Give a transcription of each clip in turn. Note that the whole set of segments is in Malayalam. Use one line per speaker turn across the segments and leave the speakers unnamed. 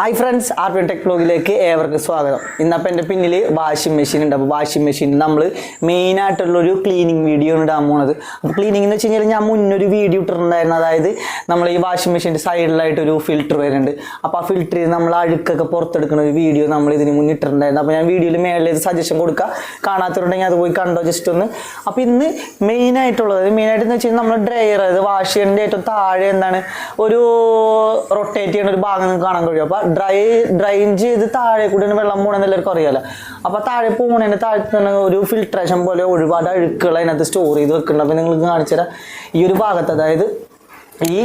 Hi friends R P tech ബ്ലോഗിലേക്ക് ഏവർക്കും സ്വാഗതം. ഇന്നപ്പോൾ എന്റെ പിന്നിൽ വാഷിംഗ് മെഷീൻ ഉണ്ട്. അപ്പോൾ വാഷിംഗ് മെഷീൻ നമ്മൾ മെയിനായിട്ടുള്ളൊരു ക്ലീനിങ് വീഡിയോ ആണ് ഇടാൻ പോണത്. അപ്പോൾ ക്ലീനിങ് എന്ന് വെച്ച് കഴിഞ്ഞാൽ ഞാൻ മുന്നൊരു വീഡിയോ ഇട്ടിട്ടുണ്ടായിരുന്നു. അതായത് നമ്മൾ ഈ വാഷിംഗ് മെഷീന്റെ സൈഡിലായിട്ടൊരു ഫിൽറ്റർ വരുന്നുണ്ട്. അപ്പോൾ ആ ഫിൽറ്റർ ചെയ്ത് നമ്മൾ അഴുക്കൊക്കെ പുറത്തെടുക്കുന്ന ഒരു വീഡിയോ നമ്മൾ ഇതിന് മുന്നിൽ ഇട്ടിട്ടുണ്ടായിരുന്നു. അപ്പോൾ ഞാൻ വീഡിയോയിൽ മേളിൽ സജഷൻ കൊടുക്കുക കാണാത്തവരുണ്ടെങ്കിൽ അത് പോയി കണ്ടോ? ജസ്റ്റ് ഒന്ന്. അപ്പോൾ ഇന്ന് മെയിനായിട്ടുള്ളത് മെയിനായിട്ട് എന്ന് വെച്ച് കഴിഞ്ഞാൽ നമ്മൾ ഡ്രയർ അതായത് വാഷ് ചെയ്യേണ്ട ഏറ്റവും താഴെ എന്താണ്? ഒരു റൊട്ടേറ്റ് ചെയ്യുന്ന ഒരു ഭാഗം കാണാൻ കഴിയും. അപ്പോൾ ഡ്രൈ ഡ്രൈൻ ചെയ്ത് താഴെ കൂടെ വെള്ളം പോകണമെന്ന് എല്ലാവർക്കും അറിയാലോ. അപ്പൊ താഴെ പോകണതിന് താഴെ തന്നെ ഒരു ഫിൽട്രേഷൻ പോലെ ഒരുപാട് അഴുക്കുകൾ അതിനകത്ത് സ്റ്റോർ ചെയ്ത് വെക്കുന്നുണ്ട്. അപ്പൊ നിങ്ങൾക്ക് കാണിച്ചു തരാം ഈ ഒരു ഭാഗത്ത് അതായത് ഈ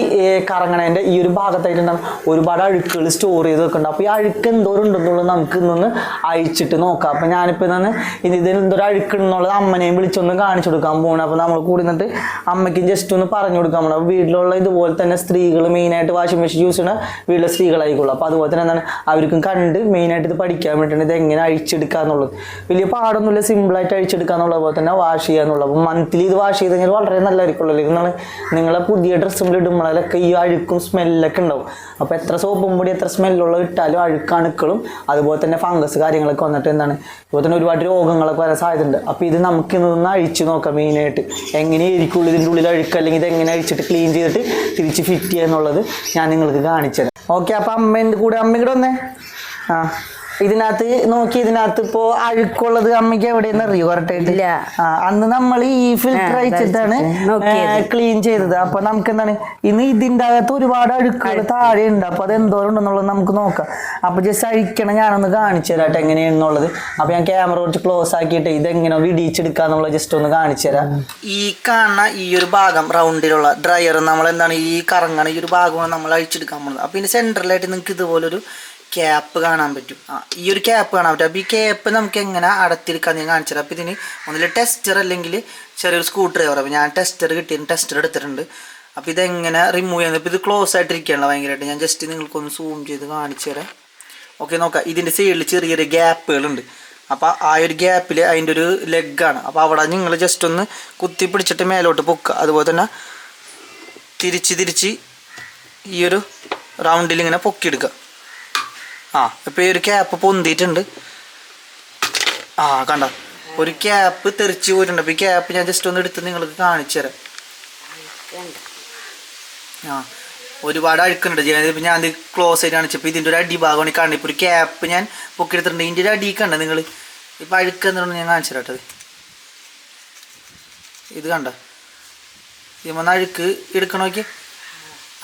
കറങ്ങണേന്റെ ഈ ഒരു ഭാഗത്തായിട്ട് എന്താണ്? ഒരുപാട് അഴുക്കുകൾ സ്റ്റോർ ചെയ്ത് വെക്കുന്നുണ്ട് അപ്പോൾ ഈ അഴുക്ക് എന്തോരം ഉണ്ടെന്നുള്ളത് നമുക്ക് ഇന്നൊന്ന് അയച്ചിട്ട് നോക്കാം. അപ്പോൾ ഞാനിപ്പോൾ ഇന്ന് ഇനി ഇതിൽ എന്തോരം അഴുക്കുണ്ടെന്നുള്ളത് അമ്മനെയും വിളിച്ചൊന്ന് കാണിച്ചു കൊടുക്കാൻ പോകണം അപ്പോൾ നമ്മൾ കൂടി നിന്നിട്ട് അമ്മയ്ക്കും ജസ്റ്റ് ഒന്ന് പറഞ്ഞു കൊടുക്കാൻ പോകണം വീട്ടിലുള്ള ഇതുപോലെ തന്നെ സ്ത്രീകൾ മെയിനായിട്ട് വാഷിംഗ് മെഷീൻ യൂസ് ചെയ്യുന്ന വീട്ടിലെ സ്ത്രീകളായിക്കോളും അപ്പോൾ അതുപോലെ തന്നെ എന്താണ്? അവർക്കും കണ്ട് മെയിനായിട്ട് ഇത് പഠിക്കാൻ വേണ്ടിയിട്ട് ഇത് എങ്ങനെ അഴിച്ചെടുക്കുക എന്നുള്ളത്. വലിയ പാടൊന്നുമില്ല. സിമ്പിളായിട്ട് അഴിച്ചെടുക്കുക എന്നുള്ള പോലെ തന്നെ വാഷ് ചെയ്യുക എന്നുള്ളത് അപ്പോൾ മന്ത്ലി ഇത് വാഷ് ചെയ്ത് കഴിഞ്ഞാൽ വളരെ നല്ലതായിരിക്കുമല്ലോ നിങ്ങൾ നിങ്ങളെ പുതിയ ഡ്രസ്സും ഇടുമ്പോഴൊക്കെ ഈ അഴുക്കും സ്മെല്ലൊക്കെ ഉണ്ടാവും. അപ്പോൾ എത്ര സോപ്പും പൊടി എത്ര സ്മെല്ലുള്ള ഇട്ടാലും അഴുക്കണുക്കളും അതുപോലെ തന്നെ ഫംഗസ് കാര്യങ്ങളൊക്കെ വന്നിട്ട് എന്താണ് അതുപോലെ തന്നെ ഒരുപാട് രോഗങ്ങളൊക്കെ വരാൻ സാധ്യതയുണ്ട്. അപ്പോൾ ഇത് നമുക്ക് ഇന്നൊന്ന് അഴിച്ചു നോക്കാം മെയിനായിട്ട്. എങ്ങനെയായിരിക്കുള്ളൂ ഇതിന്റെ ഉള്ളിൽ അഴുക്ക്? അല്ലെങ്കിൽ ഇത് എങ്ങനെ അഴിച്ചിട്ട് ക്ലീൻ ചെയ്തിട്ട് തിരിച്ച് ഫിറ്റ് ചെയ്യുക എന്നുള്ളത് ഞാൻ നിങ്ങൾക്ക് കാണിച്ചു തരാം ഓക്കെ അപ്പോൾ അമ്മേന്റെ കൂടെ അമ്മ വന്നേ? ആ. ഇതിനകത്ത് നോക്കി ഇതിനകത്ത് ഇപ്പോ അഴുക്കുള്ളത് അമ്മയ്ക്ക് എവിടെയെന്ന് അറിയോ കറക്റ്റായിട്ട് അന്ന് നമ്മൾ ഈ ഫിൽറ്റർ അയച്ചിട്ടാണ്. ക്ലീൻ ചെയ്തത്. അപ്പൊ നമുക്ക് എന്താണ് ഇന്ന് ഇതിന്റെ അകത്ത് ഒരുപാട് അഴുക്കുകൾ താഴെ ഉണ്ട്. അപ്പൊ അത് എന്തോരം ഉണ്ടെന്നുള്ളത് നമുക്ക് നോക്കാം. അപ്പൊ ജസ്റ്റ് അഴിക്കണം ഞാനൊന്ന് കാണിച്ചു തരാട്ടെ എങ്ങനെയാണെന്നുള്ളത്. അപ്പൊ ഞാൻ ക്യാമറ കുറച്ച് ക്ലോസ് ആക്കിയിട്ട് ഇതെങ്ങനെ വിടിയിച്ചെടുക്കാന്നുള്ളത് ജസ്റ്റ് ഒന്ന് കാണിച്ചു തരാം. ഈ കാണുന്ന ഈ ഒരു ഭാഗം റൗണ്ടിലുള്ള ഡ്രയർ നമ്മൾ എന്താണ് ഈ കറങ്ങണ ഈ ഒരു ഭാഗമാണ് നമ്മൾ അഴിച്ചെടുക്കാൻ പോകുന്നത്. അപ്പൊ ഇതിന്റെ സെന്ററിലായിട്ട് നിങ്ങൾക്ക് ഇതുപോലൊരു ക്യാപ്പ് കാണാൻ പറ്റും. ആ ഈ ഒരു ക്യാപ്പ് കാണാൻ പറ്റും. അപ്പോൾ ഈ ക്യാപ്പ് നമുക്ക് എങ്ങനെ അടത്തിയെടുക്കാൻ ഞാൻ കാണിച്ചത് അപ്പോൾ ഇതിന് ഒന്നിൽ ടെസ്റ്റർ അല്ലെങ്കിൽ ചെറിയൊരു സ്ക്രൂ ഡ്രൈവർ അപ്പോൾ ഞാൻ ടെസ്റ്റർ കിട്ടിയ ടെസ്റ്റർ എടുത്തിട്ടുണ്ട്. അപ്പോൾ ഇതെങ്ങനെ റിമൂവ് ചെയ്യുന്നത് ഇപ്പോൾ ഇത് ക്ലോസ് ആയിട്ടിരിക്കുകയാണല്ലോ ഭയങ്കരമായിട്ട്. ഞാൻ ജസ്റ്റ് നിങ്ങൾക്കൊന്ന് സൂം ചെയ്ത് കാണിച്ചു തരാം. ഓക്കെ നോക്കാം. ഇതിന്റെ സൈഡിൽ ചെറിയ ചെറിയ ഗ്യാപ്പുകളുണ്ട് അപ്പോൾ ആ ഒരു ഗ്യാപ്പിൽ അതിന്റെ ഒരു ലെഗാണ് അപ്പോൾ അവിടെ നിങ്ങൾ ജസ്റ്റ് ഒന്ന് കുത്തി പിടിച്ചിട്ട് മേലോട്ട് പൊക്കുക. അതുപോലെ തന്നെ തിരിച്ച് തിരിച്ച് ഈ ഒരു റൗണ്ടിൽ ഇങ്ങനെ പൊക്കിയെടുക്കുക. ആ ഇപ്പൊ ഈ ഒരു ക്യാപ്പ് പൊന്തിയിട്ടുണ്ട്. ആ കണ്ട. ഒരു ക്യാപ്പ് തെറിച്ച് പോയിട്ടുണ്ട്. അപ്പൊ ഈ ക്യാപ്പ് ഞാൻ ജസ്റ്റ് ഒന്ന് എടുത്ത് നിങ്ങൾക്ക് കാണിച്ചു തരാം. ആ ഒരുപാട് അഴുക്കുണ്ട്. ഇപ്പൊ ഞാൻ ഇത് ക്ലോസ് ആയിട്ട് കാണിച്ചപ്പോൾ ഇതിന്റെ ഒരു അടിഭാഗമാണ് കാണുന്നത് ഇപ്പോൾ ഒരു ക്യാപ്പ് ഞാൻ പൊക്കിയെടുത്തിട്ടുണ്ട് ഇതിന്റെ ഒരു അടി കണ്ട നിങ്ങൾ ഇപ്പൊ അഴുക്ക് ഞാൻ കാണിച്ചു തരാട്ടത് ഇത്. കണ്ട. ഇതിമന്ന് അഴുക്ക് എടുക്കണ നോക്കി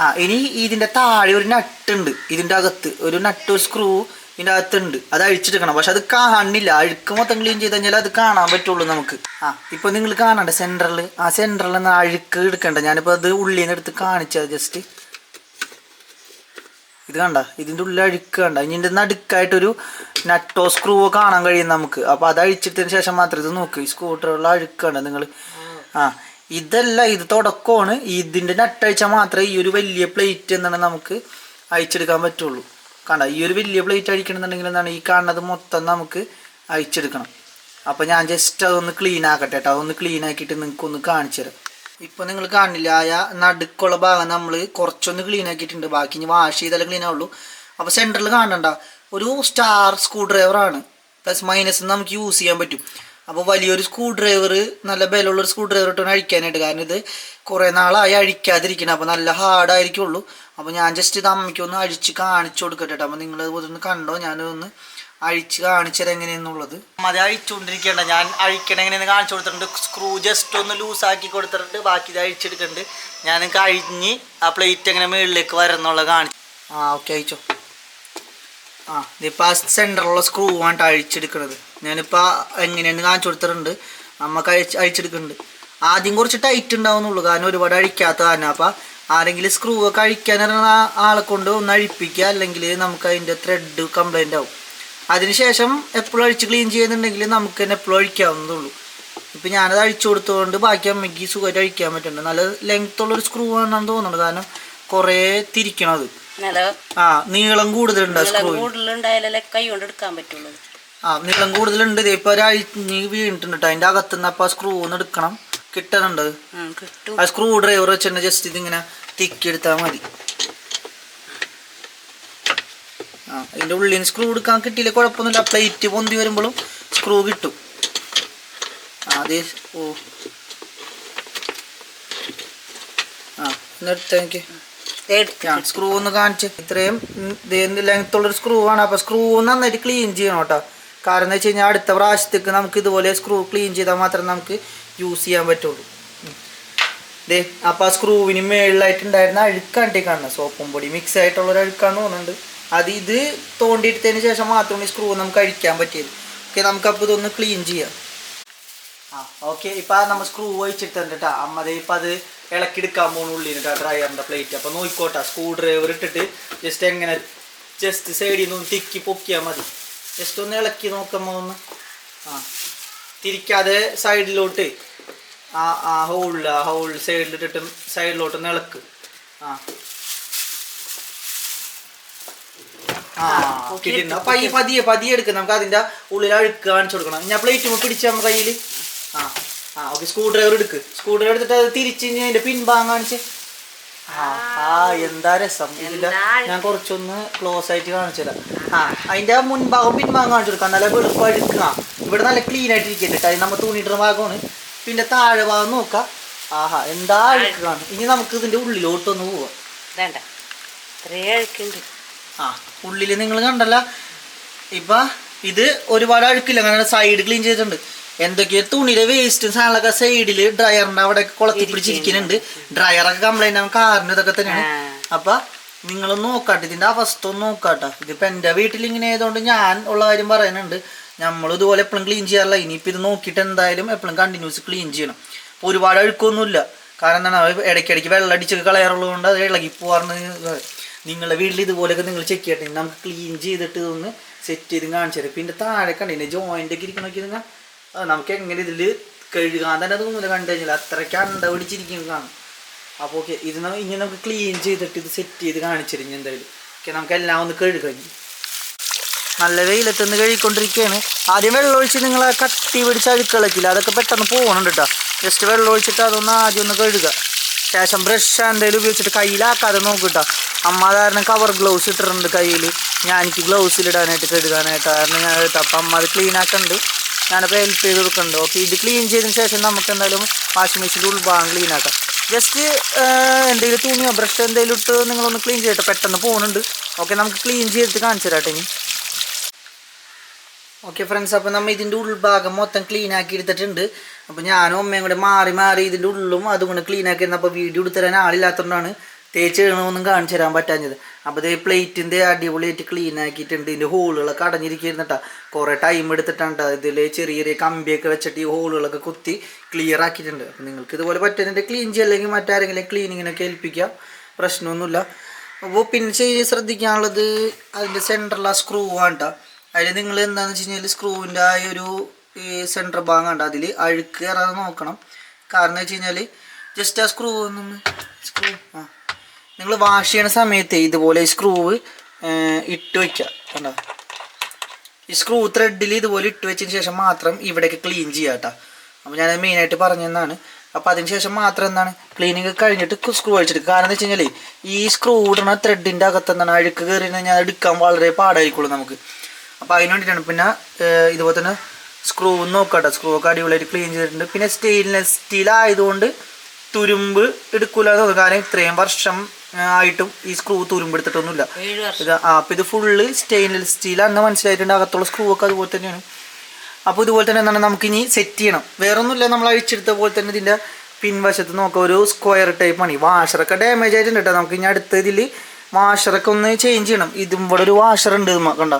ആ ഇനി ഇതിന്റെ താഴെ ഒരു നട്ടുണ്ട്. ഇതിന്റെ അകത്ത്. ഒരു നട്ട് ഒരു സ്ക്രൂ ഇതിന്റെ അകത്തുണ്ട്. അത് അഴിച്ചെടുക്കണം പക്ഷെ അത് കാണില്ല അഴുക്ക് മൊത്തം ക്ലീൻ ചെയ്ത് കഴിഞ്ഞാൽ അത് കാണാൻ പറ്റുള്ളൂ നമുക്ക്. ആ ഇപ്പോൾ നിങ്ങൾ കാണണ്ട സെന്ററിൽ ആ സെന്ററിൽ നിന്ന് അഴുക്ക് എടുക്കണ്ട. ഞാനിപ്പോൾ അത് ഉള്ളിൽ നിന്ന് എടുത്ത് കാണിച്ചത് ജസ്റ്റ് ഇത് കണ്ട? ഇതിന്റെ ഉള്ളിൽ അഴുക്ക് കണ്ട. ഇതിന്റെ നടുക്കായിട്ടൊരു നട്ടോ സ്ക്രൂവോ കാണാൻ കഴിയും നമുക്ക്. അപ്പോൾ അത് അഴിച്ചിട്ടതിന് ശേഷം മാത്രം ഇത് നോക്ക്. ഈ സ്കൂട്ടറുള്ള അഴുക്ക് കണ്ട നിങ്ങൾ ആ ഇതല്ല ഇത് തുടക്കമാണ്. ഇതിന്റെ നട്ടഴിച്ചാൽ മാത്രമേ ഈ ഒരു വലിയ പ്ലേറ്റ് എന്നാണ് നമുക്ക് അയച്ചെടുക്കാൻ പറ്റുള്ളൂ. കണ്ട? ഈ ഒരു വലിയ പ്ലേറ്റ് അഴിക്കണമെന്നുണ്ടെങ്കിൽ എന്താണ്? ഈ കാണുന്നത് മൊത്തം നമുക്ക് അയച്ചെടുക്കണം അപ്പോൾ ഞാൻ ജസ്റ്റ് അതൊന്ന് ക്ലീൻ ആക്കട്ടെ കേട്ടോ അതൊന്ന് ക്ലീൻ ആക്കിയിട്ട് നിങ്ങൾക്ക് ഒന്ന് കാണിച്ചു തരാം. ഇപ്പോൾ നിങ്ങൾ കാണില്ല ആ നടുക്കുള്ള ഭാഗം നമ്മൾ കുറച്ചൊന്ന് ക്ലീൻ ആക്കിയിട്ടുണ്ട്. ബാക്കി ഇനി വാഷ് ചെയ്താലേ ക്ലീൻ ആവുള്ളൂ. അപ്പോൾ സെന്ററിൽ കാണണ്ട ഒരു സ്റ്റാർ സ്ക്രൂ ഡ്രൈവറാണ് പ്ലസ് മൈനസ് നമുക്ക് യൂസ് ചെയ്യാൻ പറ്റും. അപ്പോൾ വലിയൊരു സ്ക്രൂ ഡ്രൈവർ നല്ല ബലമുള്ളൊരു സ്ക്രൂ ഡ്രൈവർ ഇട്ടാണ് അഴിക്കാനായിട്ട്. കാരണം ഇത് കുറേ നാളായി അഴിക്കാതിരിക്കണം. അപ്പോൾ നല്ല ഹാർഡായിരിക്കുള്ളൂ അപ്പോൾ ഞാൻ ജസ്റ്റ് ഇത് അമ്മയ്ക്ക് ഒന്ന് അഴിച്ച് കാണിച്ചു കൊടുക്കട്ടെ കേട്ടോ. അപ്പോൾ നിങ്ങൾ ഇതൊന്ന് കണ്ടോ? ഞാനൊന്ന് അഴിച്ച് കാണിച്ചത് എങ്ങനെയെന്നുള്ളത്. അത് അഴിച്ചുകൊണ്ടിരിക്കേണ്ട ഞാൻ അഴിക്കണം എങ്ങനെയെന്ന് കാണിച്ചു കൊടുത്തിട്ടുണ്ട്. സ്ക്രൂ ജസ്റ്റ് ഒന്ന് ലൂസാക്കി കൊടുത്തിട്ടുണ്ട്. ബാക്കി ഇത് അഴിച്ചെടുക്കുന്നുണ്ട്. ഞാൻ കഴിഞ്ഞ് ആ പ്ലേറ്റ് എങ്ങനെ മുകളിലേക്ക് വരുന്നുള്ളത് കാണിച്ചു. ആ ഓക്കെ അയച്ചോ ആ ഇതിപ്പോൾ ആ സെന്ററിലുള്ള സ്ക്രൂ ആയിട്ട് അഴിച്ചെടുക്കണത്. ഞാനിപ്പോൾ എങ്ങനെയാണ് കാണിച്ചു കൊടുത്തിട്ടുണ്ട്. അമ്മയ്ക്ക് അഴിച്ച് അഴിച്ചെടുക്കുന്നുണ്ട് ആദ്യം കുറച്ച് ടൈറ്റ് ഉണ്ടാവുന്നുള്ളൂ. കാരണം ഒരുപാട് അഴിക്കാത്ത കാരണം. അപ്പോൾ ആരെങ്കിലും സ്ക്രൂ ഒക്കെ അഴിക്കാൻ പറഞ്ഞ ആളെ കൊണ്ട് ഒന്ന് അഴിപ്പിക്കുക. അല്ലെങ്കിൽ നമുക്ക് അതിന്റെ ത്രെഡ് കംപ്ലൈന്റ് ആവും. അതിനുശേഷം എപ്പോഴും അഴിച്ച് ക്ലീൻ ചെയ്യുന്നുണ്ടെങ്കിൽ നമുക്ക് തന്നെ എപ്പോഴും അഴിക്കാവുന്നതുള്ളൂ ഇപ്പം ഞാനത് അഴിച്ചു കൊടുത്തുകൊണ്ട് ബാക്കി അമ്മയ്ക്ക് സുഖമായിട്ട് അഴിക്കാൻ പറ്റുന്നുണ്ട്. നല്ല ലെങ്ത് ഉള്ളൊരു സ്ക്രൂ ആണെന്ന് തോന്നുന്നുണ്ട് കാരണം കുറേ തിരിക്കണത്. ആ നീളം കൂടുതലുണ്ട് സ്ക്രൂ
കൂടുതലുണ്ടായാലേ കൈ കൊണ്ട് എടുക്കാൻ പറ്റുള്ളൂ.
ആ നീളം കൂടുതലുണ്ട്. ഇതിപ്പോ ഒരാഴ്ച നീ വീണിട്ടുണ്ട് കേട്ടോ അതിന്റെ അകത്തുനിന്ന് അപ്പൊ ആ സ്ക്രൂ ഒന്ന് എടുക്കണം. കിട്ടണുണ്ട് ആ സ്ക്രൂ ഡ്രൈവർ വെച്ചിട്ട് ജസ്റ്റ് ഇതിങ്ങനെ തിക്കി എടുത്താൽ മതി. ആ അതിന്റെ ഉള്ളിൽ നിന്ന് സ്ക്രൂ എടുക്കാൻ കിട്ടിയില്ല. കുഴപ്പമൊന്നുമില്ല. പ്ലേറ്റ് പൊന്തി വരുമ്പോഴും സ്ക്രൂ കിട്ടും. അതെ ഓ. ആ എന്നിട്ട് എനിക്ക്. സ്ക്രൂ ഒന്ന് കാണിച്ച്. ഇത്രയും ലെങ്ത്തുള്ളൊരു സ്ക്രൂ ആണ്. അപ്പൊ സ്ക്രൂ നന്നായിട്ട് ക്ലീൻ ചെയ്യണം കേട്ടോ. കാരണം എന്ന് വെച്ച് കഴിഞ്ഞാൽ അടുത്ത പ്രാവശ്യത്തേക്ക് നമുക്ക് ഇതുപോലെ സ്ക്രൂ ക്ലീൻ ചെയ്താൽ മാത്രമേ നമുക്ക് യൂസ് ചെയ്യാൻ പറ്റുള്ളൂ. ദേ അപ്പോൾ ആ സ്ക്രൂവിന് മേളിലായിട്ടുണ്ടായിരുന്ന അഴുക്കാണ്ടി കാണുന്നത് സോപ്പും പൊടി മിക്സ് ആയിട്ടുള്ള ഒരു അഴുക്കാണ് തോന്നുന്നുണ്ട്. അത് ഇത് തോണ്ടിയെടുത്തതിന് ശേഷം മാത്രമാണ് ഈ സ്ക്രൂ നമുക്ക് അഴിക്കാൻ പറ്റിയത്. ഓക്കെ നമുക്കപ്പോൾ ഇതൊന്ന് ക്ലീൻ ചെയ്യാം. ആ ഓക്കെ ഇപ്പൊ നമ്മൾ സ്ക്രൂ വെച്ചിട്ടുണ്ട് കേട്ടോ അമ്മ ദേ ഇപ്പം അത് ഇളക്കിയെടുക്കാൻ പോകുന്ന ഉള്ളിൽ കേട്ടോ ഡ്രൈവറിന്റെ പ്ലേറ്റ് അപ്പോൾ നോക്കിക്കോട്ടെ സ്ക്രൂ ഡ്രൈവർ ഇട്ടിട്ട് ജസ്റ്റ് എങ്ങനെ ജസ്റ്റ് സൈഡിൽ നിന്ന് തിക്കി പൊക്കിയാൽ മതി. ജസ്റ്റ് ഒന്ന് ഇളക്കി നോക്കുമ്പോ ഒന്ന്. ആ തിരിക്കാതെ സൈഡിലോട്ട്. ആ ആ ഹോളിൽ ആ ഹോൾ സൈഡിലിട്ടിട്ട് സൈഡിലോട്ട് ഒന്ന് ഇളക്ക്. ആ. ആ അപ്പൊ ഈ പതിയെ പതിയെ എടുക്കുക നമുക്ക് അതിന്റെ ഉള്ളിൽ അഴുക്ക് കാണിച്ചു കൊടുക്കണം. ഞാൻ പ്ലേറ്റ് പിടിച്ച നമ്മുടെ കയ്യിൽ ആ ആ ഓക്കെ സ്ക്രൂ ഡ്രൈവർ എടുക്ക്. സ്ക്രൂ ഡ്രൈവർ എടുത്തിട്ട് അത് തിരിച്ച് ഇനി അതിന്റെ പിൻഭാഗം കാണിച്ച്. ആ എന്താ രസം? ഇതില്ല ഞാൻ കുറച്ചൊന്ന് ക്ലോസ് ആയിട്ട് കാണിച്ചില്ല ആ അതിന്റെ മുൻഭാഗം പിൻഭാഗം കാണിച്ചു കൊടുക്കാം നല്ല വെളുപ്പം എടുക്കുക ഇവിടെ നല്ല ക്ലീൻ ആയിട്ട് ഇരിക്കട്ടെ. അത് നമ്മൾ തൂണിട്ട ഭാഗമാണ്. പിന്നെ താഴെ ഭാഗം നോക്ക. ആഹാ എന്താ അഴുക്കാണ് ഇനി നമുക്ക് ഇതിന്റെ ഉള്ളിലോട്ടൊന്ന് പോവാം.
വേണ്ട. ഇത്രേ അഴുക്കുണ്ട്.
ആ ഉള്ളിൽ നിങ്ങൾ കണ്ടല്ല. ഇപ്പൊ ഇത് ഒരുപാട് അഴുക്കില്ല. അങ്ങനെ സൈഡ് ക്ലീൻ ചെയ്തിട്ടുണ്ട്. എന്തൊക്കെയോ തുണിയുടെ വേസ്റ്റ് സാധനങ്ങളൊക്കെ സൈഡിൽ ഡ്രയറിന്റെ അവിടെ കുളത്തി പിടിച്ചിരിക്കുന്നുണ്ട്. ഡ്രയറൊക്കെ കംപ്ലൈന്റ് ആവും കാരണം ഇതൊക്കെ തന്നെയാണ്. അപ്പൊ നിങ്ങൾ നോക്കാട്ടെ ഇതിന്റെ അവസ്ഥ ഒന്ന് നോക്കാട്ട. ഇതിപ്പോ എന്റെ വീട്ടിൽ ഇങ്ങനെ ആയതുകൊണ്ട് ഞാൻ ഉള്ള കാര്യം പറയുന്നുണ്ട്. നമ്മൾ ഇതുപോലെ എപ്പോഴും ക്ലീൻ ചെയ്യാറില്ല. ഇനിയിപ്പോ ഇത് നോക്കിയിട്ട് എന്തായാലും എപ്പോഴും കണ്ടിന്യൂസ് ക്ലീൻ ചെയ്യണം. അപ്പൊ ഒരുപാട് അഴുക്കൊന്നുമില്ല. കാരണം എന്താണ് ഇടയ്ക്കിടയ്ക്ക് വെള്ളം അടിച്ചൊക്കെ കളയാറുള്ളത് കൊണ്ട് അത് ഇളകി പോവാറുണ്ട്. നിങ്ങളുടെ വീട്ടിൽ ഇതുപോലെയൊക്കെ നിങ്ങൾ ചെക്ക് ചെയ്യട്ടെ. നമുക്ക് ക്ലീൻ ചെയ്തിട്ട് ഇതൊന്ന് സെറ്റ് ചെയ്ത് കാണിച്ചു തരാം പിന്നെ താഴെ കണ്ടില്ലേ ജോയിന്റ് ഒക്കെ ഇരിക്കണ നിങ്ങൾ. നമുക്ക് എങ്ങനെ ഇതിൽ കഴുകാൻ തന്നെ തോന്നില്ല കണ്ടു കഴിഞ്ഞാൽ. അത്രയ്ക്ക് അണ്ട പിടിച്ചിരിക്കുന്നത് കാണും അപ്പോൾ ഓക്കെ ഇത് ഇങ്ങനെ നമുക്ക് ക്ലീൻ ചെയ്തിട്ട് ഇത് സെറ്റ് ചെയ്ത് കാണിച്ചിരുന്നു എന്തായാലും. ഓക്കെ നമുക്ക് എല്ലാം ഒന്ന് കഴുകാം. നല്ല വെയിലത്തുനിന്ന് കഴുകിക്കൊണ്ടിരിക്കുകയാണ് ആദ്യം വെള്ളം ഒഴിച്ച് നിങ്ങൾ കട്ടി പിടിച്ച് അഴുക്കളക്കില്ല അതൊക്കെ പെട്ടെന്ന് പോകണം കേട്ടോ ജസ്റ്റ് വെള്ളം ഒഴിച്ചിട്ട് അതൊന്ന് ആദ്യം ഒന്ന് കഴുകുക. ശേഷം ബ്രഷ് എന്തെങ്കിലും ഉപയോഗിച്ചിട്ട് കയ്യിലാക്കാതെ നോക്കിട്ടോ അമ്മ കാരണം കവർ ഗ്ലൗസ് ഇട്ടിട്ടുണ്ട് കയ്യിൽ ഞാൻ എനിക്ക് ഗ്ലൗസിലിടാനായിട്ട് കഴുകാനായിട്ട് കാരണം ഞാൻ അപ്പം അമ്മ അത് ക്ലീൻ ആക്കുന്നുണ്ട് ഞാനപ്പോൾ ഹെൽപ്പ് ചെയ്ത് കൊടുക്കുന്നുണ്ട്. ഓക്കെ ഇത് ക്ലീൻ ചെയ്തതിന് ശേഷം നമുക്ക് എന്തായാലും വാഷിംഗ് മെഷീന്റെ ഉൾഭാഗം ക്ലീൻ ആക്കാം. ജസ്റ്റ് എന്തെങ്കിലും തുണിയോ ബ്രഷ് എന്തെങ്കിലും ഇട്ട് നിങ്ങളൊന്ന് ക്ലീൻ ചെയ്തിട്ട് പെട്ടെന്ന് പോകുന്നുണ്ട് ഓക്കെ നമുക്ക് ക്ലീൻ ചെയ്തിട്ട് കാണിച്ചു തരാട്ടെ ഇനി. ഓക്കെ ഫ്രണ്ട്സ് അപ്പോൾ നമ്മൾ ഇതിന്റെ ഉൾഭാഗം മൊത്തം ക്ലീൻ ആക്കി എടുത്തിട്ടുണ്ട്. അപ്പോൾ ഞാനും അമ്മയും കൂടെ മാറി മാറി ഇതിന്റെ ഉള്ളും അതുകൊണ്ട് ക്ലീൻ ആക്കി അപ്പോൾ വീഡിയോ എടുത്തരാൻ ആളില്ലാത്തതുകൊണ്ടാണ് തേച്ച് ഇടണമെന്നും കാണിച്ചു തരാൻ പറ്റാഞ്ഞത്. അപ്പോൾ ഇത് പ്ലേറ്റിന്റെ അടിപൊളിയായിട്ട് ക്ലീൻ ആക്കിയിട്ടുണ്ട്. ഇതിന്റെ ഹോളുകളൊക്കെ അടഞ്ഞിരിക്കുന്നുട്ടാ കുറേ ടൈം എടുത്തിട്ടാണ് ട്ടോ. ഇതിൽ ചെറിയ ചെറിയ കമ്പിയൊക്കെ വെച്ചിട്ട് ഈ ഹോളുകളൊക്കെ കുത്തി ക്ലിയർ ആക്കിയിട്ടുണ്ട്. അപ്പോൾ നിങ്ങൾക്ക് ഇതുപോലെ പറ്റുന്നുണ്ട് ക്ലീൻ ചെയ്യല്ലെങ്കിൽ മറ്റാരെങ്കിലും ക്ലീനിങ്ങിനൊക്കെ ഏൽപ്പിക്കാം. പ്രശ്നമൊന്നുമില്ല. അപ്പോൾ പിന്നെ ചെയ്ത് ശ്രദ്ധിക്കാനുള്ളത് അതിന്റെ സെന്ററിൽ ആ സ്ക്രൂ ആണ് കേട്ടോ അതിൽ നിങ്ങൾ എന്താണെന്ന് വെച്ച് കഴിഞ്ഞാൽ സ്ക്രൂവിന്റെ ആ ഒരു സെന്റർ ഭാഗം ഉണ്ട് അതിൽ അഴുക്ക് കയറാതെ നോക്കണം. കാരണം എന്ന് വെച്ച് കഴിഞ്ഞാൽ ജസ്റ്റ് ആ സ്ക്രൂ ഒന്നും സ്ക്രൂ ആ. നിങ്ങൾ വാഷ് ചെയ്യണ സമയത്ത് ഇതുപോലെ സ്ക്രൂവ് ഇട്ട് വയ്ക്കുക കണ്ടോ? ഈ സ്ക്രൂ ത്രെഡിൽ ഇതുപോലെ ഇട്ട് വെച്ചതിന് ശേഷം മാത്രം ഇവിടേക്ക് ക്ലീൻ ചെയ്യുക കേട്ടോ അപ്പോൾ ഞാനത് മെയിനായിട്ട് പറഞ്ഞതെന്നാണ് അപ്പോൾ അതിന് ശേഷം മാത്രം എന്താണ്? ക്ലീനിങ് കഴിഞ്ഞിട്ട് സ്ക്രൂ അഴിച്ചെടുക്കുക കാരണം എന്ന് വെച്ച് കഴിഞ്ഞാൽ ഈ സ്ക്രൂ ഇടണ ത്രെഡിന്റെ അകത്ത് എന്താണ്? അഴുക്ക് കയറി കഴിഞ്ഞാൽ എടുക്കാൻ വളരെ പാടായിരിക്കുള്ളൂ നമുക്ക്. അപ്പോൾ അതിന് വേണ്ടിയിട്ടാണ് പിന്നെ ഇതുപോലെ തന്നെ സ്ക്രൂ നോക്കട്ടെ സ്ക്രൂ ഒക്കെ അടിപൊളിയായിട്ട് ക്ലീൻ ചെയ്തിട്ടുണ്ട്. പിന്നെ സ്റ്റെയിൻലെസ് സ്റ്റീൽ ആയതുകൊണ്ട് തുരുമ്പ് എടുക്കില്ല എന്ന് തോന്നുന്നു. കാരണം ഇത്രയും വർഷം ആയിട്ടും ഈ സ്ക്രൂ തൂരും എടുത്തിട്ടൊന്നുമില്ല
ഏഴ് വർഷം.
ഇത് ആ അപ്പോൾ ഇത് ഫുള്ള് സ്റ്റെയിൻലെസ് സ്റ്റീൽ അന്ന് മനസ്സിലായിട്ടുണ്ട് അകത്തുള്ള സ്ക്രൂ ഒക്കെ അതുപോലെ തന്നെയാണ്. അപ്പൊ ഇതുപോലെ തന്നെ എന്താണ് നമുക്കിനി സെറ്റ് ചെയ്യണം. വേറൊന്നുമില്ല നമ്മൾ അഴിച്ചെടുത്ത പോലെ തന്നെ ഇതിന്റെ പിൻവശത്ത് നോക്കുക ഒരു സ്ക്വയർ ടൈപ്പാണ് ഈ വാഷറൊക്കെ ഡാമേജ് ആയിട്ടുണ്ട് കേട്ടോ. നമുക്ക് ഇനി അടുത്ത ഇതിൽ വാഷറൊക്കെ ഒന്ന് ചേഞ്ച് ചെയ്യണം. ഇതും ഇവിടെ ഒരു വാഷർ ഉണ്ട് കണ്ട കണ്ടോ?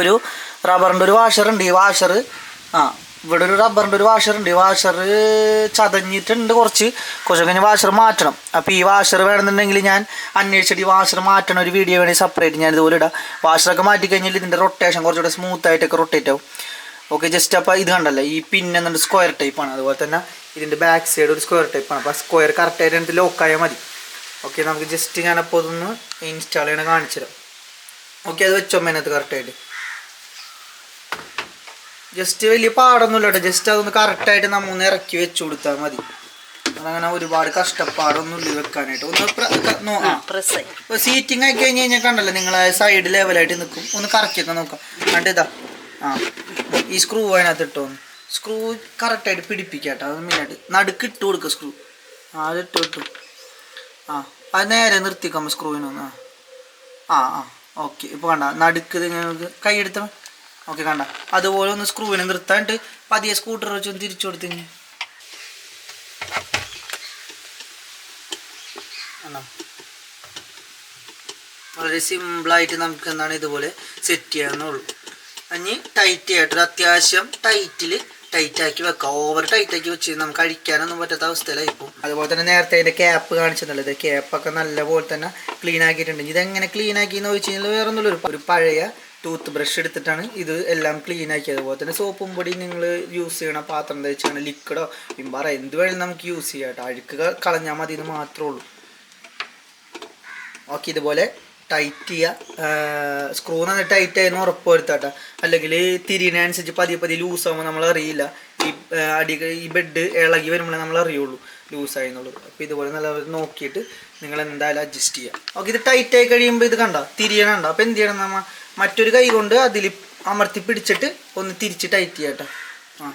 ഒരു റബ്ബറിന്റെ ഒരു വാഷർ ഉണ്ട്. ഈ വാഷർ ആ ഇവിടെ ഒരു റബ്ബറിന്റെ ഒരു വാഷർ ഉണ്ട്. ഈ വാഷർ ചതഞ്ഞിട്ടുണ്ട് കുറച്ച്. കുറച്ച് കഴിഞ്ഞ് വാഷർ മാറ്റണം. അപ്പോൾ ഈ വാഷർ വേണമെന്നുണ്ടെങ്കിൽ ഞാൻ അന്വേഷിച്ചിട്ട് ഈ വാഷർ മാറ്റണം ഒരു വീഡിയോ വേണമെങ്കിൽ സെപ്പറേറ്റ് ഞാൻ ഇതുപോലെ ഇടാം. വാഷറൊക്കെ മാറ്റി കഴിഞ്ഞാൽ ഇതിന്റെ റൊട്ടേഷൻ കുറച്ചുകൂടെ സ്മൂത്ത് ആയിട്ടൊക്കെ റൊട്ടേറ്റ് ആവും. ഓക്കെ ജസ്റ്റ് അപ്പോൾ ഇത് കണ്ടല്ലോ? ഈ പിൻ എന്നുണ്ട് സ്ക്വയർ ടൈപ്പാണ് അതുപോലെ തന്നെ ഇതിന്റെ ബാക്ക് സൈഡ് ഒരു സ്ക്വയർ ടൈപ്പാണ് അപ്പോൾ സ്ക്വയർ കറക്റ്റായിട്ട് എനിക്ക് ലോക്കായാൽ മതി. ഓക്കെ നമുക്ക് ജസ്റ്റ് ഞാനപ്പോൾ ഇതൊന്ന് ഇൻസ്റ്റാൾ ചെയ്യണം കാണിച്ചു തരാം ഓക്കെ അത് വെച്ചോ മേനത്ത് കറക്റ്റായിട്ട് ജസ്റ്റ് വലിയ പാടൊന്നുമില്ല കേട്ടോ. ജസ്റ്റ് അതൊന്ന് കറക്റ്റായിട്ട് നമ്മൊന്ന് ഇറക്കി വെച്ചു കൊടുത്താൽ മതി. അതങ്ങനെ ഒരുപാട് കഷ്ടപ്പാടൊന്നും ഇല്ല വെക്കാനായിട്ട്. ഒന്ന് സീറ്റിംഗ് ആക്കി കഴിഞ്ഞ് കഴിഞ്ഞാൽ കണ്ടല്ലോ നിങ്ങൾ സൈഡ് ലെവലായിട്ട് നിൽക്കും ഒന്ന് കറക്കിയൊക്കെ നോക്കാം. കണ്ട് ഇതാ. ആ ഈ സ്ക്രൂ അതിനകത്ത് ഇട്ടോ സ്ക്രൂ കറക്റ്റായിട്ട് പിടിപ്പിക്കാട്ടോ അത് മെയിനായിട്ട് നടുക്ക് ഇട്ട് കൊടുക്കുക സ്ക്രൂ ആ അത് ഇട്ടു ഇട്ടു ആ അത് നേരെ നിർത്തിക്കാം സ്ക്രൂവിനൊന്ന് ആ ആ ആ ഓക്കെ ഇപ്പോൾ കണ്ട നടുക്ക് നിങ്ങൾക്ക് കൈയെടുത്ത ഓക്കെ കണ്ട. അതുപോലെ ഒന്ന് സ്ക്രൂവിനെ നിർത്താണ്ട് പതിയെ സ്കൂട്ടർ വെച്ചൊന്ന് തിരിച്ചു കൊടുത്തു കണ്ടോ? വളരെ സിമ്പിളായിട്ട് നമുക്ക് എന്താണ് ഇതുപോലെ സെറ്റ് ചെയ്യാവുന്നുള്ളൂ അഞ്ഞ് ടൈറ്റ് ചെയ്യട്ടെ അത്യാവശ്യം ടൈറ്റിൽ ടൈറ്റ് ആക്കി വെക്കാം. ഓവർ ടൈറ്റ് ആക്കി വെച്ച് നമുക്ക് അഴിക്കാനൊന്നും പറ്റാത്ത അവസ്ഥയിലായി പോകും. അതുപോലെ തന്നെ നേരത്തെ അതിന്റെ ക്യാപ്പ് കാണിച്ചിട്ടുണ്ടല്ലോ ഇത്? ക്യാപ്പൊക്കെ നല്ലപോലെ തന്നെ ക്ലീൻ ആക്കിയിട്ടുണ്ട്. ഇതെങ്ങനെ ക്ലീൻ ആക്കി എന്ന് ചോദിച്ചു കഴിഞ്ഞാൽ വേറെ ഒന്നുമില്ല ഒരു പഴയ ടൂത്ത് ബ്രഷ് എടുത്തിട്ടാണ് ഇത് എല്ലാം ക്ലീൻ ആക്കി അതുപോലെ തന്നെ സോപ്പും പൊടി നിങ്ങൾ യൂസ് ചെയ്യണ പാത്രം തേച്ചാണ് ലിക്വിഡോ പിമ്പാറ എന്ത് വേണമെങ്കിലും നമുക്ക് യൂസ് ചെയ്യാം കേട്ടോ. അഴുക്ക് കളഞ്ഞാൽ മതി എന്ന് മാത്രമേ ഉള്ളൂ. ഓക്കെ ഇതുപോലെ ടൈറ്റ് ചെയ്യുക സ്ക്രൂ നന്നായി ടൈറ്റ് ആയിരുന്നു ഉറപ്പ് വരുത്താട്ടോ അല്ലെങ്കിൽ തിരിയണനുസരിച്ച് പതിയെ പതിയെ ലൂസ് ആകുമ്പോൾ നമ്മൾ അറിയില്ല ഈ അടി ഈ ബെഡ് ഇളകി വരുമ്പോഴേ നമ്മൾ അറിയുള്ളൂ ലൂസായി എന്നുള്ളത് അപ്പോൾ ഇതുപോലെ നല്ല നോക്കിയിട്ട് നിങ്ങൾ എന്തായാലും അഡ്ജസ്റ്റ് ചെയ്യുക ഓക്കെ ഇത് ടൈറ്റായി കഴിയുമ്പോൾ ഇത് കണ്ട തിരിയണണ്ട അപ്പോൾ എന്ത് ചെയ്യണം നമ്മൾ മറ്റൊരു കൈ കൊണ്ട് അതിൽ അമർത്തി പിടിച്ചിട്ട് ഒന്ന് തിരിച്ച് ടൈറ്റ് ചെയ്യാട്ടോ ആ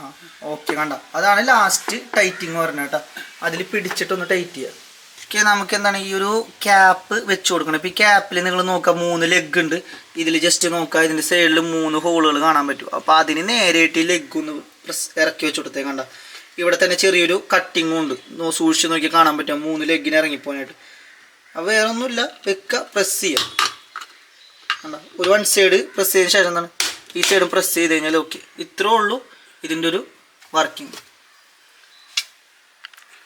ആ ഓക്കെ കണ്ട. അതാണ് ലാസ്റ്റ് ടൈറ്റിങ് പറഞ്ഞ കേട്ടോ അതിൽ പിടിച്ചിട്ടൊന്ന് ടൈറ്റ് ചെയ്യുക ഓക്കെ നമുക്ക് എന്താണ് ഈ ഒരു ക്യാപ്പ് വെച്ച് കൊടുക്കണം. ഇപ്പോൾ ഈ ക്യാപ്പിൽ നിങ്ങൾ നോക്കുക മൂന്ന് ലെഗ് ഉണ്ട്. ഇതിൽ ജസ്റ്റ് നോക്കുക ഇതിന്റെ സൈഡിൽ മൂന്ന് ഹോളുകൾ കാണാൻ പറ്റും. അപ്പോൾ അതിന് നേരിട്ട് ലെഗ് ഒന്ന് പ്രസ് ഇറക്കി വെച്ച് കൊടുത്തേ കണ്ട. ഇവിടെ തന്നെ ചെറിയൊരു കട്ടിങ്ങും ഉണ്ട്. സൂക്ഷിച്ച് നോക്കി കാണാൻ പറ്റും. മൂന്ന് ലെഗിന് ഇറങ്ങിപ്പോനായിട്ട് അപ്പോൾ വേറെ ഒന്നുമില്ല വെക്കുക പ്രസ് ചെയ്യാം. ഒരു വൺ സൈഡ് പ്രസ് ചെയ്തതിന് ശേഷം എന്താണ്? ഈ സൈഡും പ്രസ് ചെയ്ത് കഴിഞ്ഞാൽ ഓക്കെ ഇത്രേ ഉള്ളൂ ഇതിന്റെ ഒരു വർക്കിംഗ്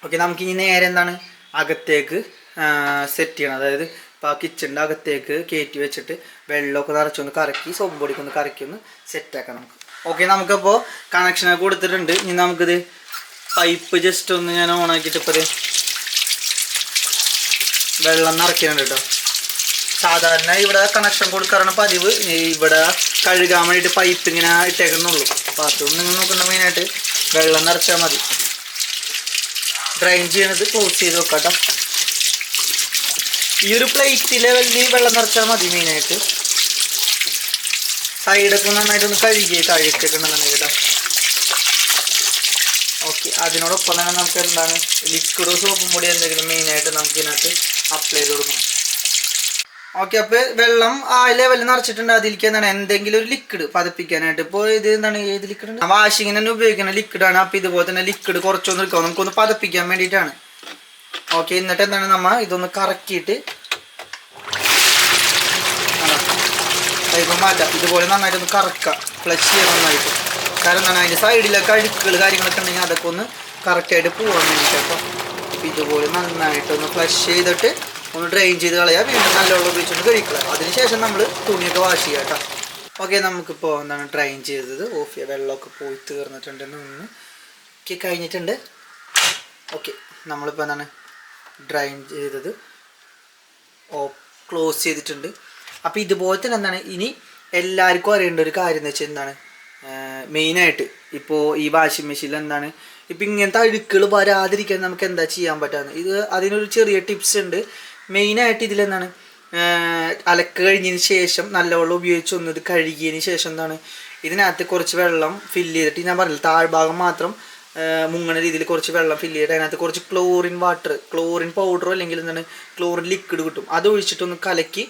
ഓക്കെ നമുക്ക് ഇനി നേരെ എന്താണ്? അകത്തേക്ക് സെറ്റ് ചെയ്യണം. അതായത് ഇപ്പോൾ ആ കിച്ചണിന്റെ അകത്തേക്ക് കയറ്റി വെച്ചിട്ട് വെള്ളമൊക്കെ നിറച്ചൊന്ന് കറക്കി സോപ്പ് പൊടിക്കൊന്ന് കറക്കി ഒന്ന് സെറ്റാക്കാം നമുക്ക്. ഓക്കെ നമുക്കപ്പോൾ കണക്ഷനൊക്കെ കൊടുത്തിട്ടുണ്ട്. ഇനി നമുക്കിത് പൈപ്പ് ജസ്റ്റ് ഒന്ന് ഞാൻ ഓൺ ആക്കിയിട്ട് ഇപ്പോൾ വെള്ളം നിറയ്ക്കുന്നുണ്ട് കേട്ടോ. സാധാരണ ഇവിടെ കണക്ഷൻ കൊടുക്കാറാണ് പതിവ്. ഇവിടെ കഴുകാൻ വേണ്ടിയിട്ട് പൈപ്പ് ഇങ്ങനെ ഇട്ടേക്കുന്നുള്ളൂ. ബാത്റൂം നിങ്ങൾ നോക്കണ്ട മെയിനായിട്ട് വെള്ളം നിറച്ചാൽ മതി. ഡ്രൈൻ ചെയ്യണത് ക്ലോസ് ചെയ്ത് വെക്കാട്ടോ. ഈ ഒരു പ്ലേറ്റ് ലെവലിൽ വെള്ളം നിറച്ചാൽ മതി മെയിനായിട്ട് സൈഡൊക്കെ നന്നായിട്ടൊന്ന് കഴുകി താഴേക്കൊക്കെ ഉണ്ടെന്നുണ്ടെങ്കിൽ കേട്ടോ ഓക്കെ അതിനോടൊപ്പം തന്നെ നമുക്ക് എന്താണ് ലിക്വിഡോ സോപ്പും പൊടി എന്തെങ്കിലും മെയിനായിട്ട് നമുക്ക് ഇതിനകത്ത് അപ്ലൈ ചെയ്ത് കൊടുക്കണം. ഓക്കെ അപ്പോൾ വെള്ളം ആ ലെവലിൽ നിറച്ചിട്ടുണ്ട്. അതിലേക്ക് എന്താണ് എന്തെങ്കിലും ഒരു ലിക്വിഡ് പതപ്പിക്കാനായിട്ട്. ഇപ്പോൾ ഇത് എന്താണ് ഏത് ലിക്വിഡ് വാഷിങ്ങിന് തന്നെ ഉപയോഗിക്കുന്ന ലിക്വിഡാണ് അപ്പോൾ ഇതുപോലെ തന്നെ ലിക്വിഡ് കുറച്ചൊന്നും എടുക്കാം. നമുക്കൊന്ന് പതപ്പിക്കാൻ വേണ്ടിയിട്ടാണ്. ഓക്കെ എന്നിട്ട് എന്താണ് നമ്മ ഇതൊന്ന് കറക്കിയിട്ട് ഇപ്പം മാറ്റാം. ഇതുപോലെ നന്നായിട്ടൊന്ന് കറക്കുക ഫ്ലഷ് ചെയ്യാൻ നന്നായിട്ട്. കാരണം എന്താണ്? അതിന്റെ സൈഡിലൊക്കെ അഴുക്കുകൾ കാര്യങ്ങളൊക്കെ ഉണ്ടെങ്കിൽ അതൊക്കെ ഒന്ന് കറക്റ്റായിട്ട് പോകാൻ വേണ്ടിയിട്ട് അപ്പോൾ ഇതുപോലെ നന്നായിട്ടൊന്ന് ഫ്ലഷ് ചെയ്തിട്ട് ഒന്ന് ഡ്രെയിൻ ചെയ്ത് കളയുക വീണ്ടും നല്ല വെള്ളം ഉപയോഗിച്ചിട്ട് കഴിക്കുക. അതിനുശേഷം നമ്മൾ തുണിയൊക്കെ വാഷ് ചെയ്യുക കേട്ടോ ഓക്കെ നമുക്കിപ്പോൾ എന്താണ്? ഡ്രെയിൻ ചെയ്തത്. ഓഫ് ചെയ്യുക വെള്ളമൊക്കെ പോയി തീർന്നിട്ടുണ്ട്. ഒന്ന് ഒക്കെ കഴിഞ്ഞിട്ടുണ്ട്. ഓക്കെ നമ്മളിപ്പോൾ എന്താണ്? ഡ്രൈൻ ചെയ്തത്. ഓ ക്ലോസ് ചെയ്തിട്ടുണ്ട്. അപ്പോൾ ഇതുപോലെ തന്നെ എന്താണ്? ഇനി എല്ലാവർക്കും അറിയേണ്ട ഒരു കാര്യം എന്ന് വെച്ചാൽ എന്താണ്? മെയിനായിട്ട് ഇപ്പോൾ ഈ വാഷിംഗ് മെഷീനിൽ എന്താണ്? ഇപ്പം ഇങ്ങനത്തെ അഴുക്കുകൾ വരാതിരിക്കാൻ നമുക്ക് എന്താ ചെയ്യാൻ പറ്റാന്ന്? ഇത് അതിനൊരു ചെറിയ ടിപ്സ് ഉണ്ട്. മെയിനായിട്ട് ഇതിലെന്താണ് അലക്ക് കഴിഞ്ഞതിന് ശേഷം നല്ലവെള്ളം ഉപയോഗിച്ച് ഒന്ന് കഴുകിയതിന് ശേഷം എന്താണ്? ഇതിനകത്ത് കുറച്ച് വെള്ളം ഫില്ല് ചെയ്തിട്ട് ഞാൻ പറഞ്ഞില്ല താഴ്ഭാഗം മാത്രം മുങ്ങണ രീതിയിൽ കുറച്ച് വെള്ളം ഫില്ല് ചെയ്തിട്ട് അതിനകത്ത് കുറച്ച് ക്ലോറിൻ വാട്ടർ ക്ലോറിൻ പൗഡറോ അല്ലെങ്കിൽ എന്താണ്? ക്ലോറിൻ ലിക്വിഡ് കിട്ടും. അത് ഒഴിച്ചിട്ടൊന്ന് കലക്കി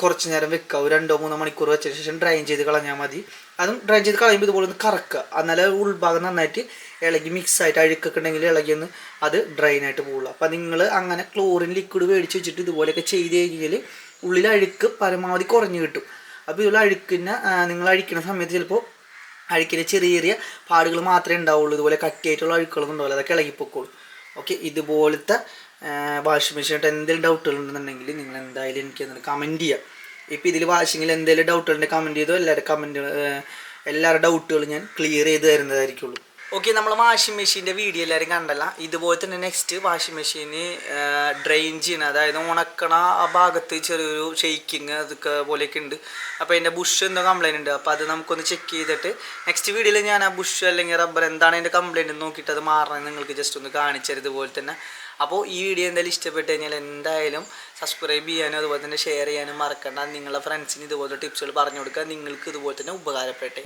കുറച്ച് നേരം വെക്കുക ഒരു രണ്ടോ മൂന്നോ മണിക്കൂർ വെച്ചതിന് ശേഷം ഡ്രൈൻ ചെയ്ത് കളഞ്ഞാൽ മതി. അതും ഡ്രൈൻ ചെയ്ത് കളയുമ്പോൾ ഇതുപോലെ ഒന്ന് കറക്കുക. എന്നാലേ ഉൾഭാഗം നന്നായിട്ട് ഇളകി മിക്സ് ആയിട്ട് അഴുക്കൊക്കെ ഉണ്ടെങ്കിൽ ഒന്ന് അത് ഡ്രൈൻ ആയിട്ട് പോകുള്ളൂ അപ്പം നിങ്ങൾ അങ്ങനെ ക്ലോറിൻ ലിക്വിഡ് മേടിച്ച് വെച്ചിട്ട് ഇതുപോലെയൊക്കെ ചെയ്ത് കഴിഞ്ഞാൽ ഉള്ളിൽ അഴുക്ക് പരമാവധി കുറഞ്ഞു കിട്ടും. അപ്പോൾ ഇതുപോലെ അഴുക്കിനെ നിങ്ങൾ അഴിക്കുന്ന സമയത്ത് ചിലപ്പോൾ അഴുക്കിന് ചെറിയ ചെറിയ പാടുകൾ മാത്രമേ ഉണ്ടാവുള്ളൂ. ഇതുപോലെ കട്ടിയായിട്ടുള്ള അഴുക്കുകളൊന്നും ഉണ്ടാവില്ല. അതൊക്കെ ഇളകിപ്പോക്കോളൂ. ഓക്കെ? ഇതുപോലത്തെ വാഷിംഗ് മെഷീനായിട്ട് എന്തെങ്കിലും ഡൗട്ടുകൾ ഉണ്ടെന്നുണ്ടെങ്കിൽ നിങ്ങൾ എന്തായാലും എനിക്ക് എന്താണ് കമന്റ് ചെയ്യാം. ഇപ്പോൾ ഇതിൽ വാഷിങ്ങിൽ എന്തെങ്കിലും ഉണ്ടെങ്കിൽ കമന്റ് ചെയ്തോ എല്ലാവരും കമന്റ് എല്ലാവരുടെ ഡൗട്ടുകളും ഞാൻ ക്ലിയർ ചെയ്ത് തരുന്നതായിരിക്കുള്ളൂ. ഓക്കെ നമ്മൾ വാഷിംഗ് മെഷീന്റെ വീഡിയോ എല്ലാവരും കണ്ടല്ല. ഇതുപോലെ തന്നെ നെക്സ്റ്റ് വാഷിംഗ് മെഷീന് ഡ്രെയിൻ ചെയ്യണം അതായത് ഉണക്കണ ആ ഭാഗത്ത് ചെറിയൊരു ഷെയ്ക്കിങ് അതൊക്കെ പോലെയൊക്കെ ഉണ്ട്. അപ്പോൾ അതിന്റെ ബുഷ് എന്തോ കംപ്ലൈന്റ് ഉണ്ട്. അപ്പോൾ അത് നമുക്കൊന്ന് ചെക്ക് ചെയ്തിട്ട് നെക്സ്റ്റ് വീഡിയോയിൽ ഞാൻ ആ ബുഷ് അല്ലെങ്കിൽ റബ്ബർ എന്താണ് അതിന്റെ കംപ്ലൈന്റ് നോക്കിയിട്ട് അത് മാറണം നിങ്ങൾക്ക് ജസ്റ്റ് ഒന്ന് കാണിച്ചത് ഇതുപോലെ തന്നെ അപ്പോൾ ഈ വീഡിയോ എന്തായാലും ഇഷ്ടപ്പെട്ട് കഴിഞ്ഞാൽ എന്തായാലും സബ്സ്ക്രൈബ് ചെയ്യാനും അതുപോലെ തന്നെ ഷെയർ ചെയ്യാനും മറക്കണ്ട. നിങ്ങളുടെ ഫ്രണ്ട്സിന് ഇതുപോലെ ടിപ്സുകൾ പറഞ്ഞു കൊടുക്കുക. നിങ്ങൾക്ക് ഇതുപോലെ തന്നെ ഉപകാരപ്പെട്ടെ.